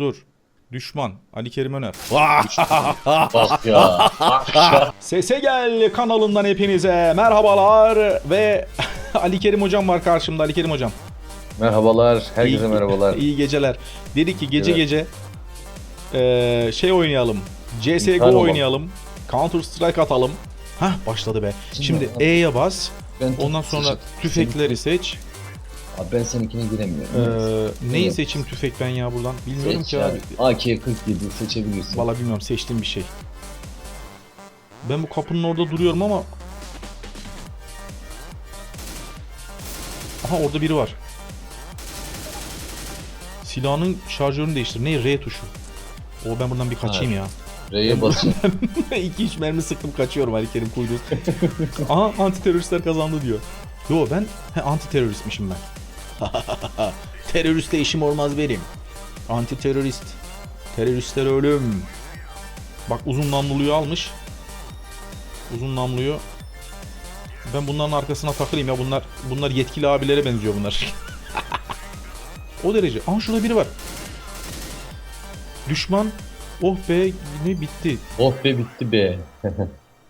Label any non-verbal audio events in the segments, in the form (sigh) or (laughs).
dur. Düşman. Ali Kerim Öner. (laughs) Bak ya. Bak ya. Sese Gel kanalından hepinize merhabalar ve (laughs) Ali Kerim hocam var karşımda Ali Kerim hocam. Merhabalar. Herkese İyi- merhabalar. İyi geceler. Dedi ki gece Evet. gece eee, şey oynayalım. CSGO olalım. oynayalım. Counter Strike atalım. Hah başladı be. Şimdi. E'ye bas. Ondan sonra tüfekleri seç. Abi ben seninkine giremiyorum. Eee neyi seçim tüfek ben ya buradan? Bilmiyorum Seç ki abi. abi. AK-47 seçebilirsin. Valla bilmiyorum seçtiğim bir şey. Ben bu kapının orada duruyorum ama... Aha orada biri var. Silahının şarjörünü değiştir. Ne? R tuşu. O ben buradan bir kaçayım ya. R'ye basın. 2-3 (laughs) mermi sıktım kaçıyorum Ali Kerim kuydu. (laughs) Aha anti teröristler kazandı diyor. Yo ben he, anti teröristmişim ben. (laughs) Teröristle işim olmaz benim. Anti terörist. Teröristler ölüm. Bak uzun namluluyu almış. Uzun namluyu. Ben bunların arkasına takılayım ya bunlar bunlar yetkili abilere benziyor bunlar. (laughs) o derece. Aha şurada biri var. Düşman. Oh be ne bitti. oh be bitti be.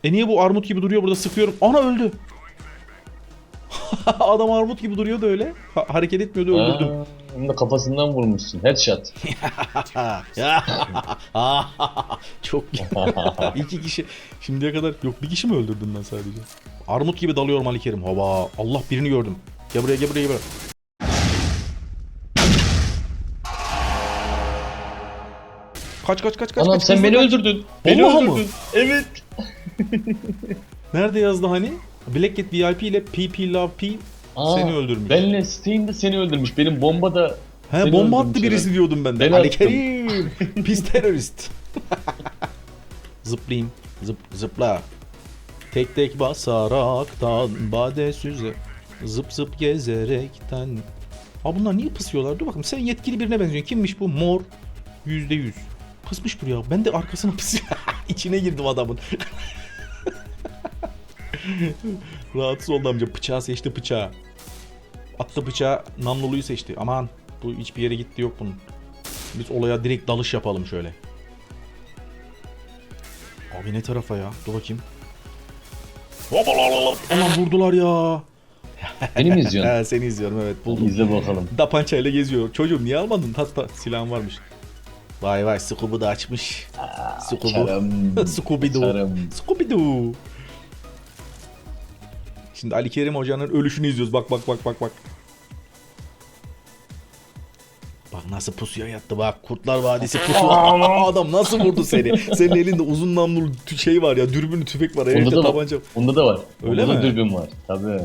E niye bu armut gibi duruyor burada sıkıyorum. Ana öldü. (laughs) Adam armut gibi duruyordu öyle. Ha- hareket etmiyordu öldürdüm. Aa, Onu da kafasından vurmuşsun. Headshot. (laughs) Çok (laughs) İki kişi. Şimdiye kadar yok bir kişi mi öldürdüm ben sadece? Armut gibi dalıyorum Ali Kerim. Hava. Allah birini gördüm. Gel buraya gel buraya gel buraya. Kaç kaç kaç kaç Anam kaç. sen hızlı beni kaç. öldürdün. Beni Vallahi mı? öldürdün. Evet. Nerede yazdı hani? Blackgate VIP ile PP Love P Aa, seni öldürmüş. Benle Steam de seni öldürmüş. Benim bomba da He bomba attı birisi diyordum ben de. Ben Ali. Kerim. (laughs) Pis terörist. (laughs) Zıplayayım. Zıp, zıpla. Tek tek basaraktan bade süze. Zıp zıp gezerekten. Ha bunlar niye pısıyorlar? Dur bakayım sen yetkili birine benziyorsun. Kimmiş bu? Mor. Yüzde yüz. Pısmış buraya. Ben de arkasına pısıyor. (laughs) İçine girdim adamın. (laughs) Rahatsız oldu amca. Bıçağı seçti bıçağı. Attı bıçağı. Namluluyu seçti. Aman. Bu hiçbir yere gitti yok bunun. Biz olaya direkt dalış yapalım şöyle. Abi ne tarafa ya? Dur bakayım. Aman vurdular ya. beni mi izliyorsun? (laughs) He seni izliyorum evet buldum. İzle bakalım. Dapançayla geziyor. Çocuğum niye almadın? Hatta silahın varmış. Vay vay Scooby da açmış. Scooby. Çarım. (laughs) Scooby-Doo. Çarım. Scooby-Doo. Şimdi Ali Kerim Hoca'nın ölüşünü izliyoruz. Bak bak bak bak bak. Bak nasıl pusuya yattı bak. Kurtlar Vadisi (laughs) pusu. Adam nasıl vurdu seni? Senin elinde uzun namlulu şey var ya. Dürbünlü tüfek var. Elinde da var. tabanca. Onda da var. Öyle Onda da mi? dürbün var. Tabii.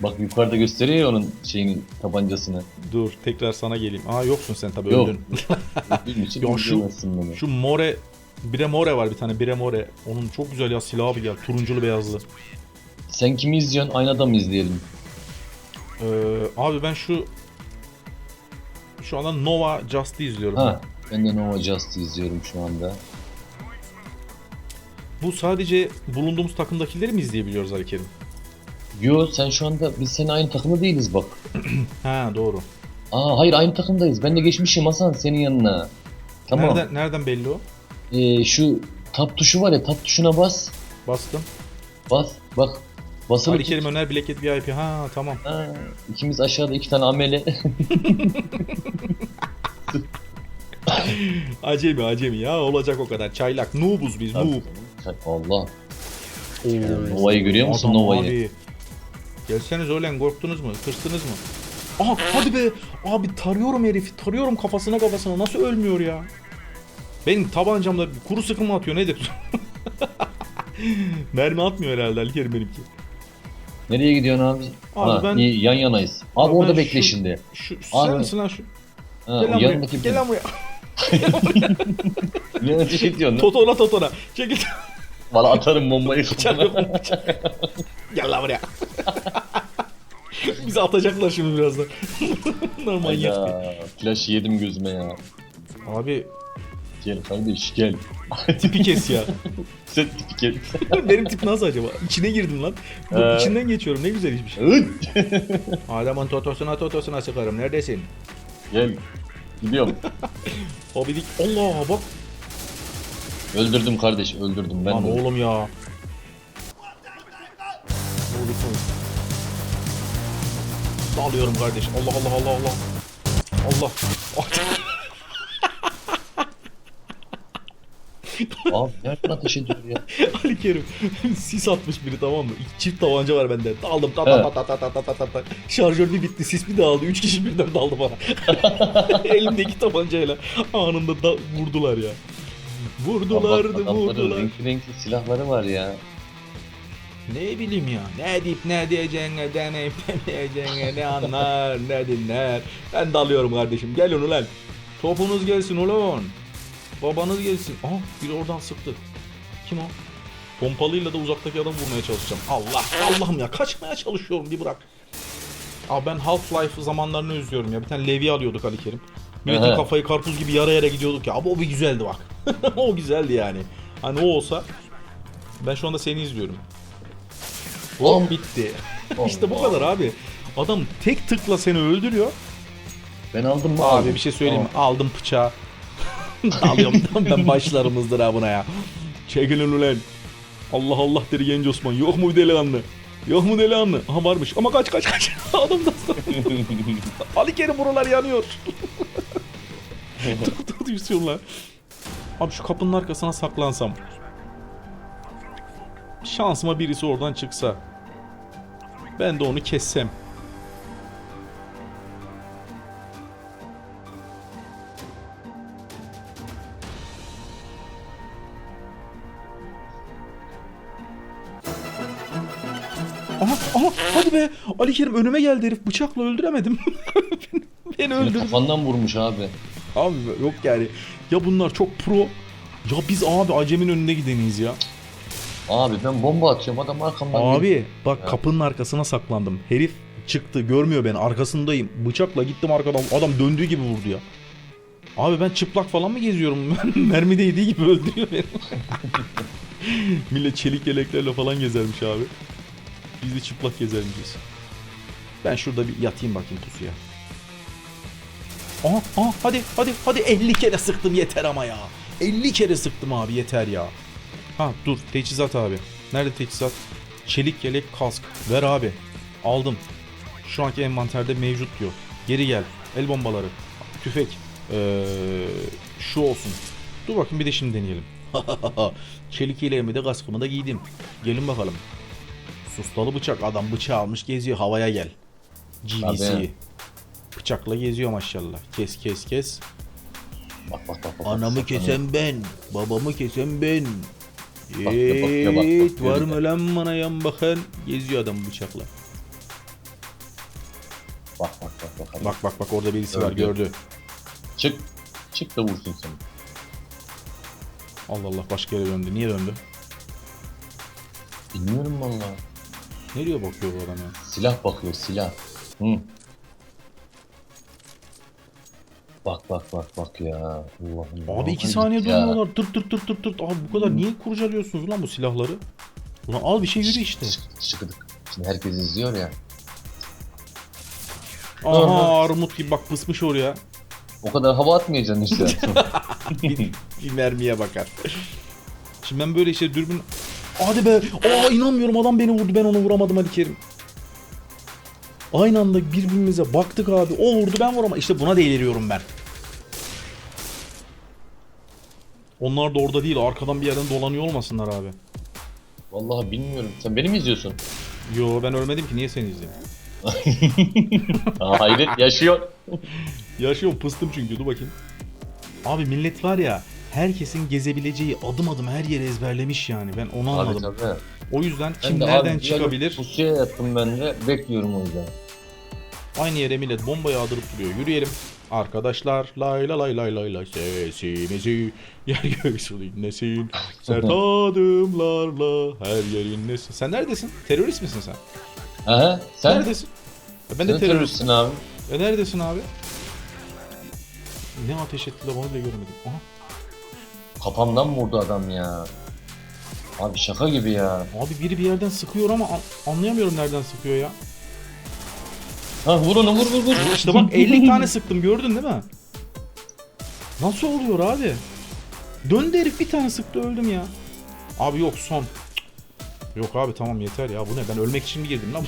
Bak yukarıda gösteriyor ya onun şeyini, tabancasını. Dur tekrar sana geleyim. Aa yoksun sen tabii Yok. öldün. (laughs) (laughs) Ya şu-. Şu more Bire more var bir tane Bire more. Onun çok güzel ya silahı bir ya. Turunculu beyazlı. Sen kimi izliyorsun? Aynı adamı izleyelim. Ee, abi ben şu şu anda Nova Just'ı izliyorum. Ha. Ben de Nova Just izliyorum şu anda. Bu sadece bulunduğumuz takımdakileri mi izleyebiliyoruz Ali Kerim? Yo sen şu anda biz senin aynı takımda değiliz bak. (clears throat) Ha doğru. Aa hayır aynı takımdayız. Ben de geçmişim Hasan senin yanına. Tamam. Nereden nereden belli o? Ee, şu tab tuşu var ya tab tuşuna bas. Bastım. Bas. Bak. Basılı Ali tut. Kerim Öner Blackhead VIP. Ha tamam. Ha, ikimiz aşağıda iki tane amele. (laughs) Acemi acemi ya olacak o kadar. Çaylak. Noobuz biz noob. Allah. Oo. Nova'yı görüyor musun Adam Nova'yı? Abi. Gelseniz öyle korktunuz mu? Tırsınız mı? Aha hadi be. Abi tarıyorum herifi. Tarıyorum kafasına kafasına. Nasıl ölmüyor ya? Benim tabancamda kuru sıkım mı atıyor nedir? (laughs) Mermi atmıyor herhalde Ali Kerim benimki. Nereye gidiyorsun abi? Abi ha, ben- iyi, yan yanayız. Abi, Abi orada bekle şu- şimdi. Şu, Abi. sen misin lan şu? Ha, Gel lan buraya. yanındaki Gel lan buraya. (laughs) Ne ateş ediyorsun lan? Totona totona. Çekil. Valla atarım bombayı? (laughs) Bıçak. Gel lan buraya. Bizi atacaklar şimdi birazdan. (laughs) Manyak. Hayda. Flash yedim gözüme ya. Abi Gel kardeş gel. (laughs) tipi kes ya. (laughs) Sen tipi gel. Benim tip nasıl acaba? İçine girdim lan. Ee. içinden geçiyorum ne güzel hiçbir şey. (laughs) Adamın totosuna totosuna sıkarım. Neredesin? gel. Gidiyorum. Abidik. Allah bak. Öldürdüm kardeş öldürdüm ben. Lan oğlum ya. Oğlum oğlum. Dalıyorum kardeş. Allah Allah Allah Allah. Allah. Abi nereden ateş ediyor ya? (laughs) Ali Kerim sis atmış biri tamam mı? İki Çift tabanca var bende. Daldım ta ta ta ta ta ta ta ta ta. Şarjör bir bitti sis bir dağıldı. Üç kişi birden daldı bana. (laughs) Elimdeki tabancayla anında da vurdular ya. Vurdulardı Adamların vurdular. renkli renkli silahları var ya. Ne bileyim ya. Ne deyip ne diyeceğine, deneyip demeyeceğine ne anlar, ne dinler. Ben dalıyorum kardeşim. Gelin ulan. Topunuz gelsin ulan. Babanız gelsin. Aha biri oradan sıktı. Kim o? Pompalıyla da uzaktaki adam vurmaya çalışacağım. Allah Allah'ım ya kaçmaya çalışıyorum bir bırak. Abi ben Half-Life zamanlarını özlüyorum ya. Bir tane Levi alıyorduk Ali Kerim. Milletin kafayı karpuz gibi yara yara gidiyorduk ya. Abi o bir güzeldi bak. (laughs) o güzeldi yani. Hani o olsa ben şu anda seni izliyorum. Hop bitti. (laughs) işte bu kadar abi. Adam tek tıkla seni öldürüyor. Ben aldım mı? Abi Aldım. bir şey söyleyeyim mi? Aldım bıçağı. (laughs) Alıyorum ben başlarımızdır ha buna ya. Çekilin ulan. Allah Allah deri genç Osman. Yok mu delikanlı? Yok mu delikanlı? Aha varmış. Ama kaç kaç kaç. (laughs) Adam da (laughs) Ali Kerim buralar yanıyor. dur dur düşüyorlar. Abi şu kapının arkasına saklansam. Şansıma birisi oradan çıksa. Ben de onu kessem. Ali Kerim önüme geldi herif bıçakla öldüremedim. (laughs) Beni Beni öldürdü. kafandan vurmuş abi. Abi yok yani. Ya bunlar çok pro. Ya biz abi acemin önünde gideniyiz ya. Abi ben bomba atıyorum adam arkamdan. Abi bak Ya. kapının arkasına saklandım. Herif çıktı görmüyor beni arkasındayım. Bıçakla gittim arkadan adam döndüğü gibi vurdu ya. Abi ben çıplak falan mı geziyorum? (laughs) Mermi değdiği gibi öldürüyor beni. (laughs) Millet çelik yeleklerle falan gezermiş abi. Biz de çıplak gezermişiz. Ben şurada bir yatayım bakayım pusuya. Aha, aha hadi hadi hadi 50 kere sıktım yeter ama ya. 50 kere sıktım abi yeter ya. Ha dur teçhizat abi. Nerede teçhizat? Çelik yelek kask. Ver abi. Aldım. Şu anki envanterde mevcut diyor. Geri gel. El bombaları. Tüfek. Ee, şu olsun. Dur bakayım bir de şimdi deneyelim. (laughs) Çelik yeleğimi de kaskımı da giydim. Gelin bakalım. Sustalı bıçak. Adam bıçağı almış geziyor. Havaya gel. GVC. Tabii. Bıçakla geziyor maşallah. Kes kes kes. Bak bak bak. bak. Anamı Saklanıyor. kesen ben. Babamı kesen ben. Bak, bak, bak, bak, bak, var mı lan bana yan bakan? Geziyor adam bıçakla. Bak bak bak. Bak, bak. Bak bak bak orada birisi var Gördü. gördü. Çık. Çık da vursun seni. Allah Allah başka yere döndü. Niye döndü? Bilmiyorum valla. Nereye bakıyor bu adam ya? Silah bakıyor silah. Hı. Bak bak bak bak ya. Allah'ım. Abi iki saniye durmuyorlar. Tırt tırt tırt tırt tırt. Abi bu kadar niye kurcalıyorsunuz lan bu silahları? Ulan al bir şey yürü işte. Çıkıdık. Şimdi herkes izliyor ya. Aha armut gibi bak pısmış oraya. O kadar hava atmayacaksın işte. bir, (laughs) (laughs) bir mermiye bakar. Şimdi ben böyle işte dürbün... Hadi be! Aa inanmıyorum adam beni vurdu ben onu vuramadım Ali Kerim. Aynı anda birbirimize baktık abi. O vurdu ben vuramadım. İşte buna deliriyorum ben. Onlar da orada değil arkadan bir yerden dolanıyor olmasınlar abi. Vallahi bilmiyorum. Sen beni mi izliyorsun? Yo ben ölmedim ki niye seni izleyeyim? (laughs) Hayret yaşıyor. Yaşıyorum pıstım çünkü dur bakayım. Abi millet var ya herkesin gezebileceği adım adım her yeri ezberlemiş yani ben onu Abi anladım. tabii. O yüzden Ben kim de nereden abi, çıkabilir? Pusuya yattım ben de. Bekliyorum o yüzden. Aynı yere millet bomba yağdırıp duruyor. Yürüyelim. Arkadaşlar lay lay lay lay lay lay sesimizi yer göğsü dinlesin. Sert (laughs) adımlarla her yer inlesin. Sen neredesin? Terörist misin sen? Aha, sen? Neredesin? Ben Sen de teröristim. teröristsin abi. E neredesin abi? Ne ateş ettiler onu bile göremedim. Aha. Kafamdan vurdu adam ya. Abi şaka gibi ya. Abi biri bir yerden sıkıyor ama an- anlayamıyorum nereden sıkıyor ya. Ha vur onu vur vur vur. (laughs) İşte bak 50 tane sıktım gördün değil mi? Nasıl oluyor abi? Döndü herif bir tane sıktı öldüm ya. Abi yok son. Yok abi tamam yeter ya bu ne ben ölmek için mi girdim lan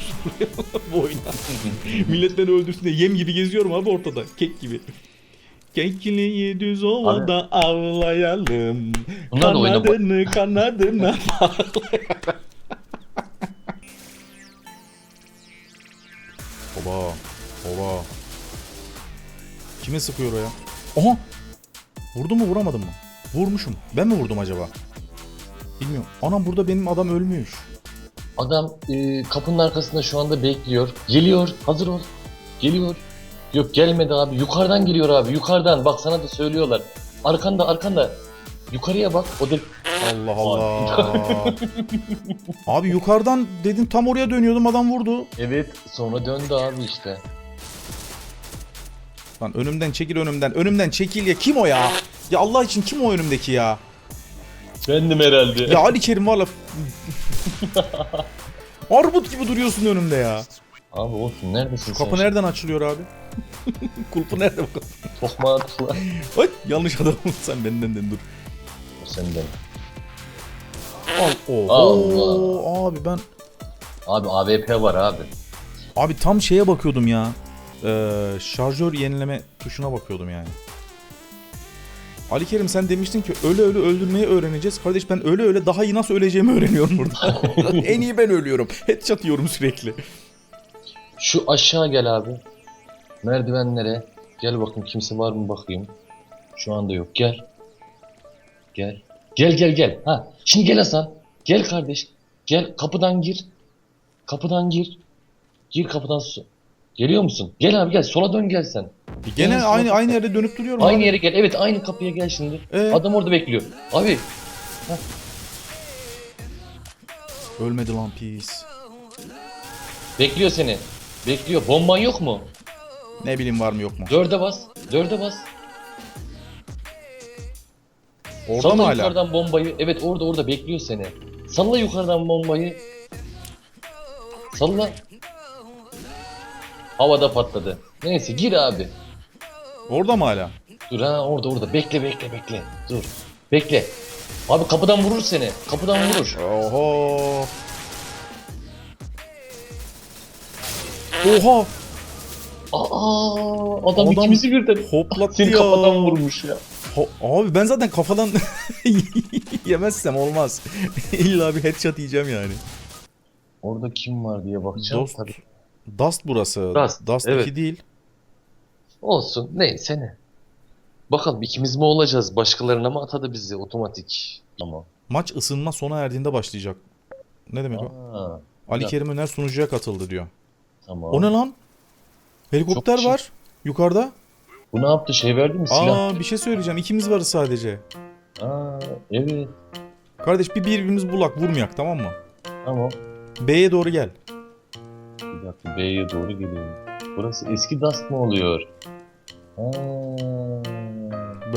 bu (laughs) bu oyuna. (laughs) Millet beni öldürsün diye yem gibi geziyorum abi ortada kek gibi. Kekliyi düz ovada avlayalım. Bunlar da oyuna kanadını kanadına (laughs) Oba. Oba. Kime sıkıyor o ya? Aha. Vurdu mu vuramadım mı? Vurmuşum. Ben mi vurdum acaba? Bilmiyorum. Anam burada benim adam ölmüş. Adam e, kapının arkasında şu anda bekliyor. Geliyor. Hazır ol. Geliyor. Yok gelmedi abi. Yukarıdan geliyor abi. Yukarıdan. Bak sana da söylüyorlar. Arkanda arkanda. Yukarıya bak. O da Allah Allah. (laughs) Abi yukarıdan dedim tam oraya dönüyordum adam vurdu. evet sonra döndü abi işte. Lan önümden çekil önümden. Önümden çekil ya. Kim o ya? Ya Allah için kim o önümdeki ya? Bendim herhalde. Ya Ali Kerim valla. (laughs) Armut gibi duruyorsun önümde ya. Abi olsun neredesin Kapı sen? nereden açılıyor abi? (laughs) Kulpu nerede bakalım? (laughs) Çok mantıklı. Ay yanlış adamım sen benden de dur. Senden. Al. Oo. Allah. Abi ben Abi AWP var abi. abi tam şeye bakıyordum ya. Ee, şarjör yenileme tuşuna bakıyordum yani. Ali Kerim sen demiştin ki öyle öyle öldürmeyi öğreneceğiz. Kardeş ben öyle öyle daha iyi nasıl öleceğimi öğreniyorum burada. (laughs) en iyi ben ölüyorum. Headshot yiyorum sürekli. Şu aşağı gel abi. Merdivenlere. Gel bakayım kimse var mı bakayım. Şu anda yok. Gel. Gel. Gel gel gel. Ha. Şimdi gel Hasan. Gel kardeş. Gel kapıdan gir. Kapıdan gir. Gir kapıdan su. Geliyor musun? Gel abi gel. Sola dön gel sen. Gene Gel, aynı aynı yerde dönüp duruyorum. Aynı abi. yere gel. Evet aynı kapıya gel şimdi. Ee? Adam orada bekliyor. Abi Ölmedi lan pis. bekliyor seni. Bekliyor. Bomban yok mu? Ne bileyim var mı yok mu? Dörde bas. Dörde bas. Orada Salla mı hala? yukarıdan bombayı. Evet orada orada bekliyor seni. Salla yukarıdan bombayı. Salla. Havada patladı. Neyse gir abi. Orada mı hala? Dur ha orada orada. Bekle bekle bekle. Dur. Bekle. Abi kapıdan vurur seni. Kapıdan vurur. Oho. Oha. Aa adam, Adam ikimizi birden. Hoplattı Seni ya. kafadan vurmuş ya. Ho- Abi ben zaten kafadan (laughs) yemezsem olmaz. (laughs) İlla bir headshot yiyeceğim yani. Orada kim var diye bakacağım. Dost. Tabii. Dust burası. Dust, Dust evet. 2 değil. Olsun. Neyse ne. Bakalım ikimiz mi olacağız? Başkalarına mı atadı bizi otomatik? Ama. Maç ısınma sona erdiğinde başlayacak. Ne demek o? Aa, Ali ya. Kerim Öner sunucuya katıldı diyor. Tamam. O ne lan? Helikopter Çok var yukarıda. Bu ne yaptı? Şey verdi mi? Silah. Aa bir şey söyleyeceğim. İkimiz varız sadece. Aa, evet. Kardeş bir birbirimizi bulak vurmayak tamam mı? Tamam. B'ye doğru gel. Bir dakika B'ye doğru geliyorum. Burası eski Dust mı oluyor? Aa,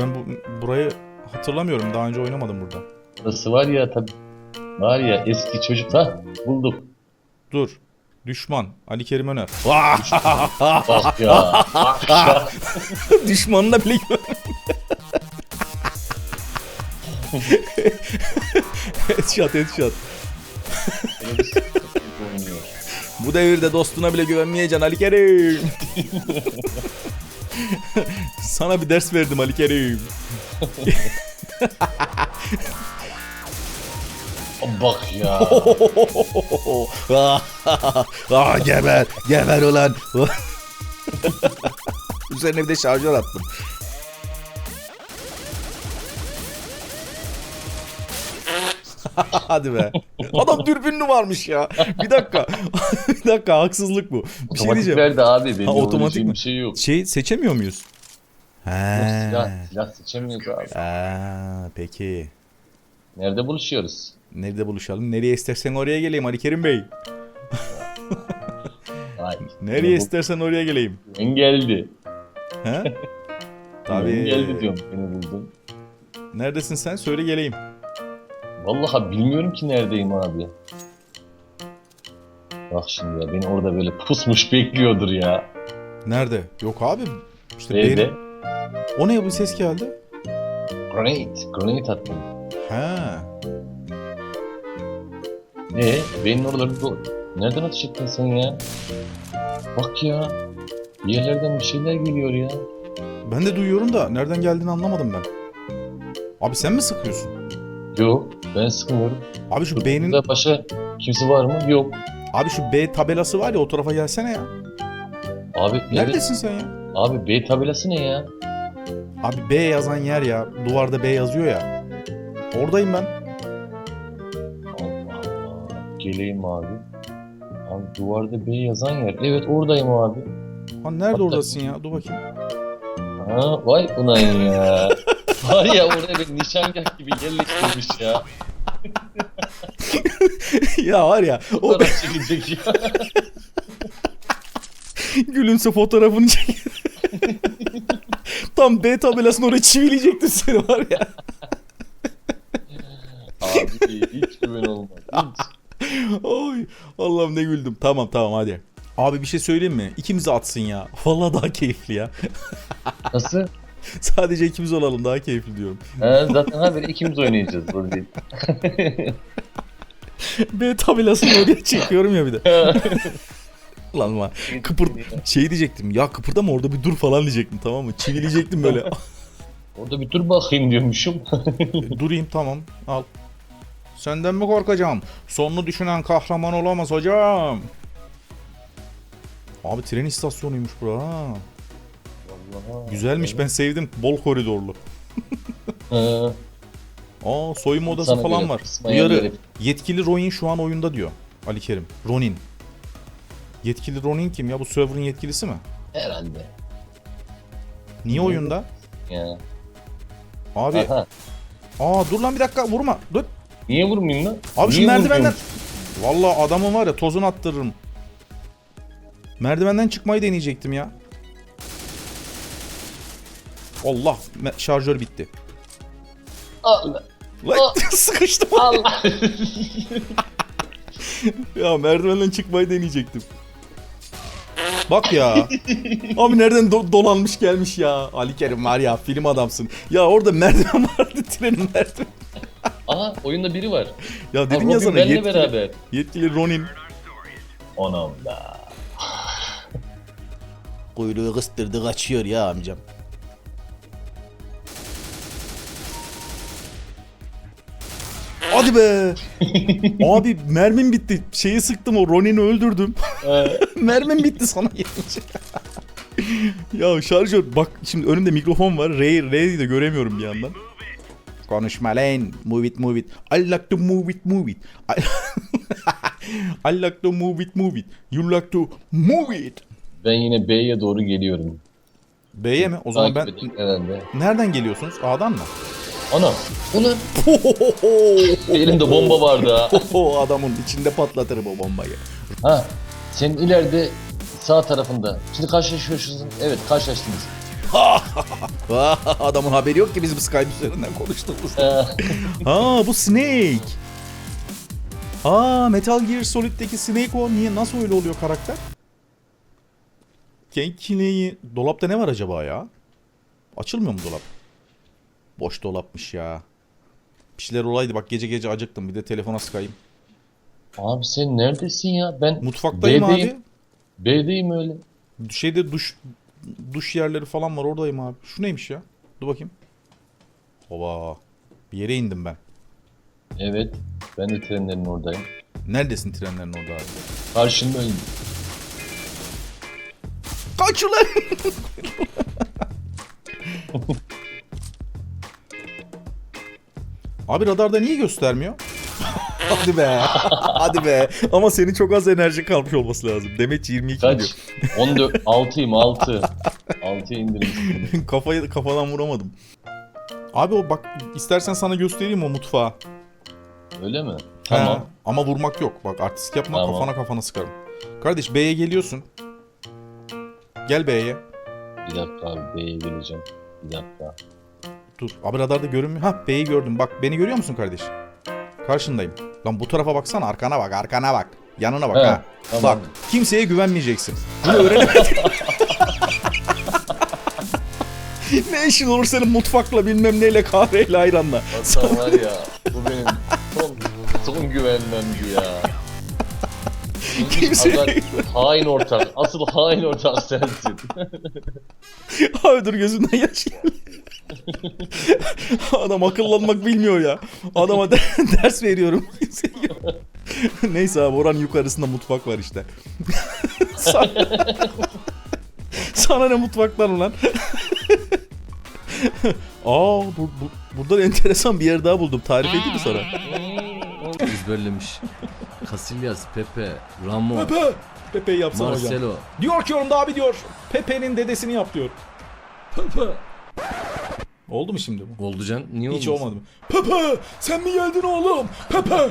Ben bu burayı hatırlamıyorum. Daha önce oynamadım burada. burası var ya tabi. Var ya eski çocuk. Ha bulduk. Dur. Düşman. Ali Kerim Öner. Bak (laughs) ya. Bak ya. Düşmanına bile headshot headshot. Bu devirde dostuna bile güvenmeyeceksin Ali Kerim. Sana bir ders verdim Ali Kerim. Bak ya. (laughs) ah, geber, geber ulan. (laughs) Üzerine bir de şarjör attım. (laughs) Hadi be. Adam dürbünlü varmış ya. Bir dakika. bir dakika haksızlık bu. Bir şey diyeceğim. verdi abi. Benim Ha, otomatik mi? bir şey yok. Şey seçemiyor muyuz? He. silah, silah seçemiyoruz abi. Aa, peki. Nerede buluşuyoruz? Nerede buluşalım? Nereye istersen oraya geleyim Ali Kerim Bey. (laughs) Nereye istersen oraya geleyim. Ben geldi. He? Ben (laughs) Tabii. geldi diyorum. Beni buldun. Neredesin sen? Söyle geleyim. Vallahi bilmiyorum ki neredeyim abi. Bak şimdi ya beni orada böyle pusmuş bekliyordur ya. Nerede? Yok abi. İşte Evde. benim... O ne ya bu ses geldi? Grenade. Grenade attım. He. Ee, benim oraları dolu. Nereden ateş ettin sen ya? Bak ya. Bir yerlerden bir şeyler geliyor ya. Ben de duyuyorum da nereden geldiğini anlamadım ben. Abi sen mi sıkıyorsun? Yok, ben sıkmıyorum. Abi şu B'nin Burada başka kimse var mı? Yok. abi şu B tabelası var ya o tarafa gelsene ya. Abi nerede? Neredesin sen ya? Abi B tabelası ne ya? Abi B yazan yer ya. Duvarda B yazıyor ya. Oradayım ben. Geleyim abi. Abi duvarda B yazan yer. Evet oradayım abi. Ha nerede Hatta- oradasın ya? Dur bakayım. Ha vay ulan ya. (laughs) Var ya oraya bir nişangah gibi yerleştirmiş ya. (laughs) ya var ya o Fotoğraf çekilecek ya. (laughs) gülümse fotoğrafını çek. Tam B tabelasını oraya çivileyecektim seni var ya. Abi hiç güven olmaz. Hiç. Allah'ım ne güldüm. Tamam tamam hadi. Abi bir şey söyleyeyim mi? İkimizi atsın ya. Vallahi daha keyifli ya. (laughs) Nasıl? Sadece ikimiz olalım daha keyifli diyorum. Ha, zaten haberi ikimiz oynayacağız değil. (laughs) B tabelasını oraya çekiyorum ya bir de. (laughs) Lan lan kıpır şey diyecektim ya kıpırdama orada bir dur falan diyecektim tamam mı? Çivileyecektim böyle. Orada bir dur bakayım diyormuşum. Durayım tamam al. Senden mi korkacağım? Sonunu düşünen kahraman olamaz hocam. Abi tren istasyonuymuş bura ha. Vallahi. Güzelmiş ben sevdim. Bol koridorlu. Ha, Aa soyunma odası sana falan göre var. kısmaya Uyarı. Yetkili Ronin şu an oyunda diyor. Ali Kerim. Ronin. Yetkili Ronin kim ya? Bu server'ın yetkilisi mi? Herhalde. Niye oyunda? Ya. Abi. Aha. Aa dur lan bir dakika vurma. Dur. Niye vurmayayım lan? Abi şu Niye merdivenden. Vallahi adamın var ya tozunu attırırım. Merdivenden çıkmayı deneyecektim ya. Allah şarjör bitti. Allah. Lan Aa. (laughs) sıkıştım. Allah. (laughs) Ya merdivenden çıkmayı deneyecektim. Bak ya. Abi nereden do- dolanmış gelmiş ya. Ali Kerim var ya film adamsın. Ya orada merdiven vardı (laughs) trenin merdiven. Aha oyunda biri var. Ya dedim ya sana yetkili, beraber. yetkili Ronin. Anam da. Kuyruğu kıstırdı kaçıyor ya amcam. Hadi be. Abi mermim bitti. Şeyi sıktım o Ronin'i öldürdüm. (laughs) Mermim bitti sana gelince. ya şarjör bak şimdi önümde mikrofon var. Ray, Ray'i de göremiyorum bir yandan. Konuşma lan. Move it move it. I like to move it move it. I, (laughs) I like to move it move it. You like to move it. ben yine B'ye doğru geliyorum. B'ye mi? O zaman ben... Takip edin herhalde. Nereden geliyorsunuz? A'dan mı? Ana. Ulan. (laughs) Elimde bomba vardı ha. (laughs) o adamın içinde patlatırım o bombayı. Ha. Senin ileride sağ tarafında. Şimdi karşılaşıyorsunuz. Evet karşılaştınız. (laughs) adamın haberi yok ki bizim Skype üzerinden konuştuğumuz. Ee, Ha bu Snake. Aa Metal Gear Solid'deki Snake o. Niye nasıl öyle oluyor karakter? Kenkine'yi... Dolapta ne var acaba ya? Açılmıyor mu dolap? Boş dolapmış ya. Bir şeyler olaydı bak gece gece acıktım bir de telefona sıkayım. abi sen neredesin ya? Ben Mutfaktayım B'deyim. abi. B'deyim öyle. Şeyde duş duş yerleri falan var oradayım abi. Şu neymiş ya? Dur bakayım. Oba. Bir yere indim ben. Evet. Ben de trenlerin oradayım. Neredesin trenlerin orada abi? Karşındayım. Kaç ulan! (laughs) Abi radarda niye göstermiyor? Hadi be. (laughs) Hadi be. Ama senin çok az enerji kalmış olması lazım. Demet 22 Kaç? diyor. 14. 6'yım 6. 6'ya indirmişsin. Kafayı kafadan vuramadım. Abi o bak istersen sana göstereyim o mutfağı. Öyle mi? He, Tamam. ama vurmak yok. Bak artistik yapma Tamam. kafana kafana sıkarım. Kardeş B'ye geliyorsun. Gel B'ye. Bir dakika abi B'ye geleceğim. Bir dakika. Dur. Abi radarda görünmüyor. Ha B'yi gördüm. Bak beni görüyor musun kardeş? Karşındayım. Lan bu tarafa baksana. Arkana bak. Arkana bak. Yanına bak He, ha. tamam. Bak. Kimseye güvenmeyeceksin. Bunu öğrenemedin. (laughs) ne işin olur senin mutfakla bilmem neyle kahveyle ayranla. Hasan var ya bu benim son, son güvenmemdi ya. Kimse- hain ortak. Asıl hain ortak sensin. Abi dur gözümden yaş geldi. (laughs) Adam akıllanmak bilmiyor ya. Adama de- (laughs) ders veriyorum. (laughs) Neyse abi oranın yukarısında mutfak var işte. sana, sana ne mutfaklar lan? Aa bu, bu, burada enteresan bir yer daha buldum. Tarif edeyim mi sana? ezberlemiş. Casillas, Pepe, Ramon, Pepe. Pepe'yi yapsana hocam. Marcelo. Diyor ki yorumda abi diyor. Pepe'nin dedesini yap diyor. Pepe. Oldu mu şimdi bu? Oldu can. Niye Hiç olmasın? olmadı mı? Pepe sen mi geldin oğlum? Pepe. (laughs)